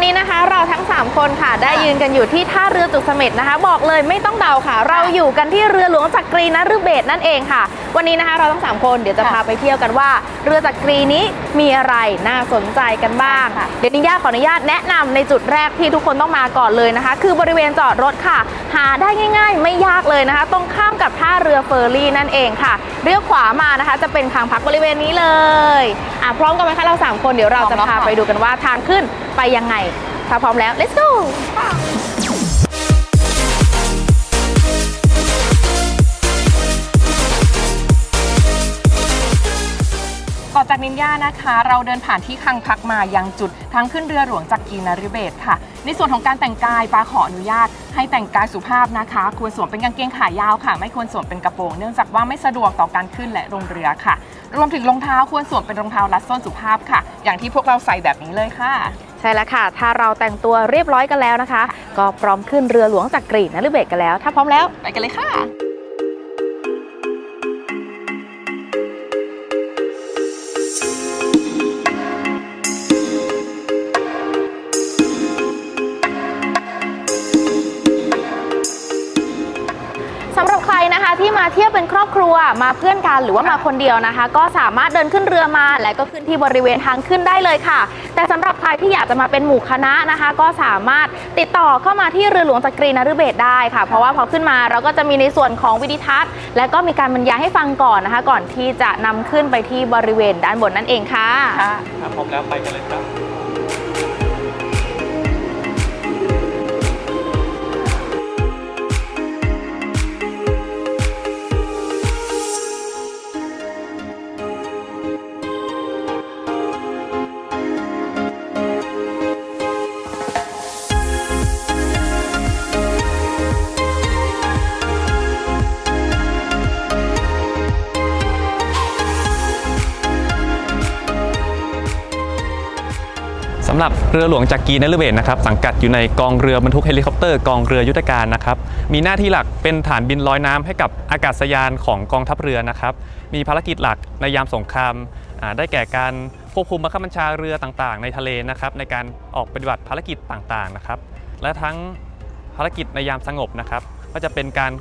นนี้นะคะ เราทั้ง 3 คนค่ะ ได้ยืนกันอยู่ที่ท่าเรือจุกเสม็ดนะคะ บอกเลยไม่ต้องเดาค่ะ เราอยู่กันที่เรือหลวงจักรีนฤเบศนั่นเองค่ะ วันนี้นะคะเราทั้ง3คนเดี๋ยวจะค่ะพาไปเที่ยวกันว่า เรือจักรีนี้มีอะไรน่าสนใจกันบ้างค่ะเดี๋ยวนิย่าขออนุญาตแนะนำในจุดแรกที่ทุกคนต้องมาก่อนเลยนะคะ คือบริเวณจอดรถค่ะ หาได้ง่าย ๆ ไม่ยากเลยนะคะ ตรงข้ามกับท่าเรือเฟอร์รี่นั่นเองค่ะเลี้ยวขวามานะคะ จะเป็นคางพักบริเวณนี้เลยอะพร้อมกันไหมคะเราสามคนเดี๋ยวเราจะพร้อมแล้วพาค่ะไปดูกันว่าทางขึ้นไปยังไงถ้าพร้อมแล้ว let's go จากนินยานะคะ เราเดินผ่านที่คังพักมายังจุดทางขึ้นเรือหลวงจากกีนาริเบศค่ะ ในส่วนของการแต่งกายปาขออนุญาต ให้แต่งกายสุภาพนะคะ ควรสวมเป็นกางเกงขายาวค่ะ ไม่ควรสวมเป็นกระโปรงเนื่องจากว่าไม่สะดวกต่อการขึ้นและลงเรือค่ะ รวมถึงรองเท้าควรสวมเป็นรองเท้ารัดส้นสุภาพค่ะ อย่างที่พวกเราใส่แบบนี้เลยค่ะใช่แล้วค่ะ ถ้าเราแต่งตัวเรียบร้อยกันแล้วนะคะ ก็พร้อมขึ้นเรือหลวงจากกรีนนฤเบศรกันแล้ว ถ้าพร้อมแล้ว ไปกันเลยค่ะ ที่มาเที่ยวเป็นครอบครัวมาเพื่อนกันหรือว่ามาคนเดียวนะคะ ก็สามารถเดินขึ้นเรือมา และก็ขึ้นที่บริเวณทางขึ้นได้เลยค่ะ แต่สำหรับใครที่อยากจะมาเป็นหมู่คณะนะคะ ก็สามารถติดต่อเข้ามาที่เรือหลวงจักรีนฤเบศได้ค่ะ เพราะว่าพอขึ้นมาเราก็จะมีในส่วนของวิดิทัศน์ และก็มีการบรรยายให้ฟังก่อนนะคะ ก่อนที่จะนำขึ้นไปที่บริเวณด้านบนนั่นเองค่ะค่ะพร้อมแล้วไปกันเลยครับ สำหรับเรือหลวงจากกีนฤเบศนะครับสังกัดอยู่ในกองเรือบรรทุกเฮลิคอปเตอร์กองเรือยุทธการนะครับมีหน้าที่หลักเป็นฐานบินลอยน้ำให้กับอากาศยานของกองทัพเรือนะครับมีภารกิจหลักในยามสงครามได้แก่การควบคุมบังคับบัญชาเรือต่างๆ ในทะเลนะครับในการออกปฏิบัติภารกิจต่างๆนะครับและทั้งภารกิจในยามสงบนะครับก็จะเป็นการ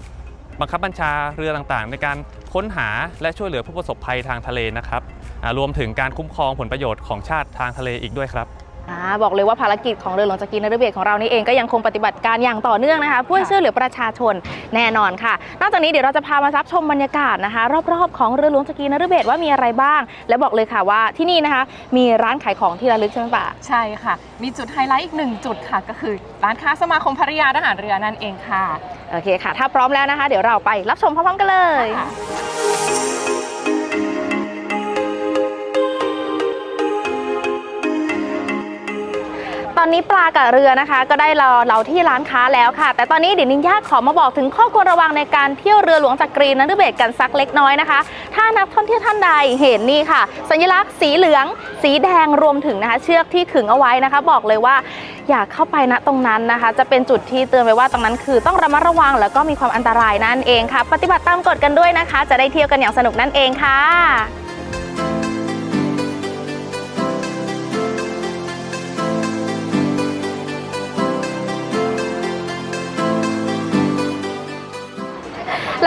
บังคับบัญชาเรือต่างๆ ในการค้นหาและช่วยเหลือผู้ประสบภัยทางทะเลนะครับรวมถึงการคุ้มครองผลประโยชน์ของชาติทางทะเลอีกด้วยครับ บอกเลยว่าภารกิจของเรือหลวงจักรีนฤเบศรของเรานี่เองก็ยังคงปฏิบัติการอย่างต่อเนื่องนะคะเพื่อค่ะช่วยเหลือประชาชนแน่นอนค่ะ นอกจากนี้เดี๋ยวเราจะพามารับชมบรรยากาศนะคะ รอบๆของเรือหลวงจักรีนฤเบศรว่ามีอะไรบ้าง และบอกเลยค่ะว่าที่นี่นะคะ มีร้านขายของที่ระลึกใช่ไหมปะใช่ค่ะ มีจุดไฮไลท์อีกหนึ่งจุดค่ะ ก็คือร้านค้าสมาคมภริยาทหารเรือนั่นเองค่ะโอเคค่ะ ถ้าพร้อมแล้วนะคะ เดี๋ยวเราไปรับชมพร้อมๆกันเลย ตอนนี้ปลากับเรือนะคะ ก็ได้รอเราที่ร้านค้าแล้วค่ะ แต่ตอนนี้เดี๋ยวนินญาขอมาบอกถึงข้อควรระวังในการเที่ยวเรือหลวงจักรีนฤเบศรกันสักเล็กน้อยนะคะ ถ้านักท่องเที่ยวท่านใดเห็นนี่ค่ะ สัญลักษณ์สีเหลือง สีแดงรวมถึงนะคะ เชือกที่ขึงเอาไว้นะคะ บอกเลยว่าอย่าเข้าไปณตรงนั้นนะคะ จะเป็นจุดที่เตือนไว้ว่าตรงนั้นคือต้องระมัดระวังแล้วก็มีความอันตรายนั่นเองค่ะ ปฏิบัติตามกฎกันด้วยนะคะ จะได้เที่ยวกันอย่างสนุกนั่นเองค่ะ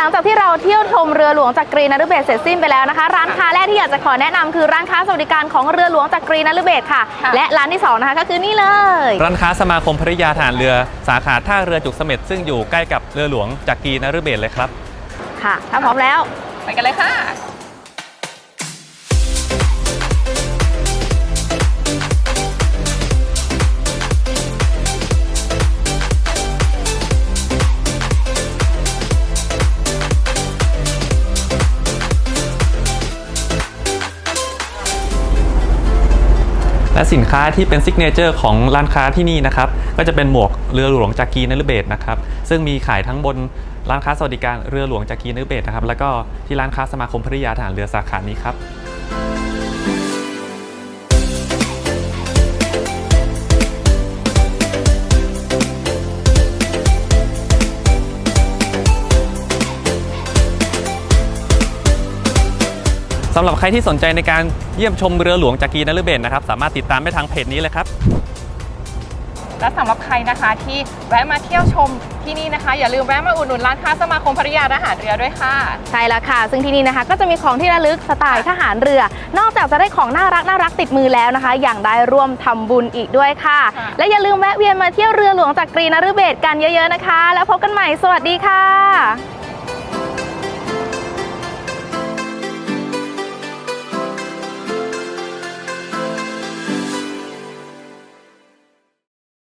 ลังจากที่เราเที่ยวชมเรือหลวงจักรีนฤเบศรเสร็จสิ้นไปแล้วนะคะ ร้านค้าแรกที่อยากจะขอแนะนำคือร้านค้าสวัสดิการของเรือหลวงจักรีนฤเบศรค่ะค่ะ และร้านที่สองนะคะก็คือนี่เลย ร้านค้าสมาคมภริยาทหารเรือสาขาท่าเรือจุกเสม็ดซึ่งอยู่ใกล้กับเรือหลวงจากกีนฤเบศรเลยครับ ค่ะ ถ้าพร้อมแล้ว ไปกันเลยค่ะ และสินค้าที่เป็นซิกเนเจอร์ของร้านค้าที่นี่นะครับ ก็จะเป็นหมวกเรือหลวงจากกีนฤเบศนะครับ ซึ่งมีขายทั้งบนร้านค้าสวัสดิการเรือหลวงจากกีนฤเบศนะครับ แล้วก็ที่ร้านค้าสมาคมภริยาทหารเรือสาขานี้ครับ สำหรับใครที่สนใจในการเยี่ยมชมเรือหลวงจากกีนฤเบศรนะครับ สามารถติดตามได้ทางเพจนี้เลยครับ และสำหรับใครนะคะที่แวะมาเที่ยวชมที่นี่นะคะ อย่าลืมแวะมาอุดหนุนร้านค้าสมาคมภริยาทหารเรือด้วยค่ะ ใช่แล้วค่ะ ซึ่งที่นี่นะคะ ก็จะมีของที่ระลึกสไตล์ทหารเรือ นอกจากจะได้ของน่ารักน่ารักติดมือแล้วนะคะ อย่างได้ร่วมทำบุญอีกด้วยค่ะ ค่ะ และอย่าลืมแวะเวียนมาเที่ยวเรือหลวงจากกรีนฤเบศกันเยอะ ๆนะคะ แล้วพบกันใหม่สวัสดีค่ะ